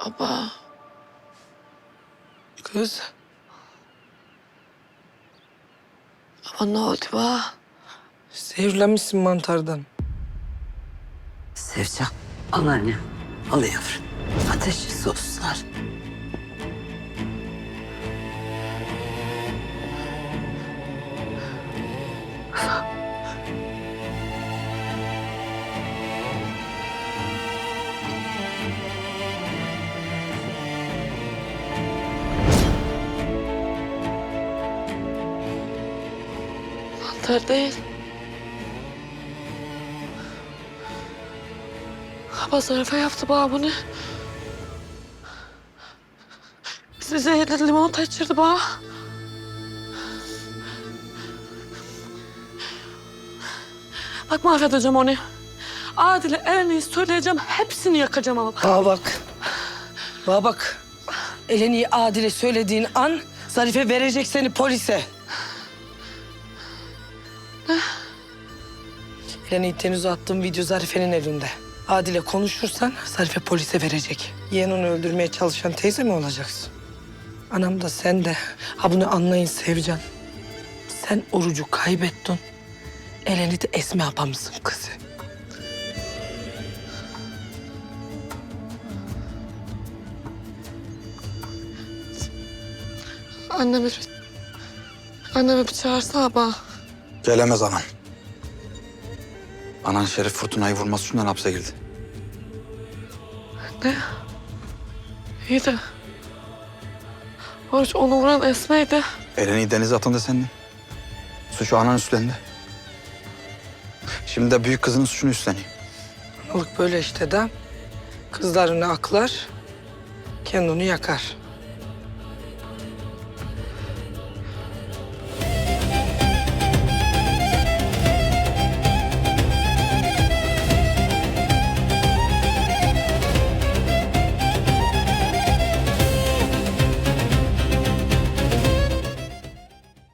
Baba. Kız. Baba ne oldu baba? Zehirlenmişsin mantardan. Sevcan, al anne. Al yavrum. Ateşi soslar. Mantar değil. Baba Zarife yaptı bana bunu. Bizi zehirli limon taçırdı bana. Bak mahvedeceğim onu. Adile elini söyleyeceğim, hepsini yakacağım ama. Bana bak. Bana bak. Eleni Adile söylediğin an Zarife verecek seni polise. Eleni teniz attığım video Zarife'nin elinde. Adile konuşursan Zarife polise verecek. Yeğen onu öldürmeye çalışan teyze mi olacaksın? Anam da sen de. Ha bunu anlayın Sevcan. Sen orucu kaybettin. Eleni de Esme abamızın kızı. Annemi. Annemi bir çağırsana bana. Gelemez anan. Anan Şerif Fırtına'yı vurması yüzünden hapse girdi. Ne? İyi de... Oruç onu vuran Esme'ydi. Eleni denize atan da sendin. Suçu anan üstlendi. Şimdi de büyük kızının suçunu üstleniyor. Analık böyle işte de. Kızlarını aklar, kendini yakar.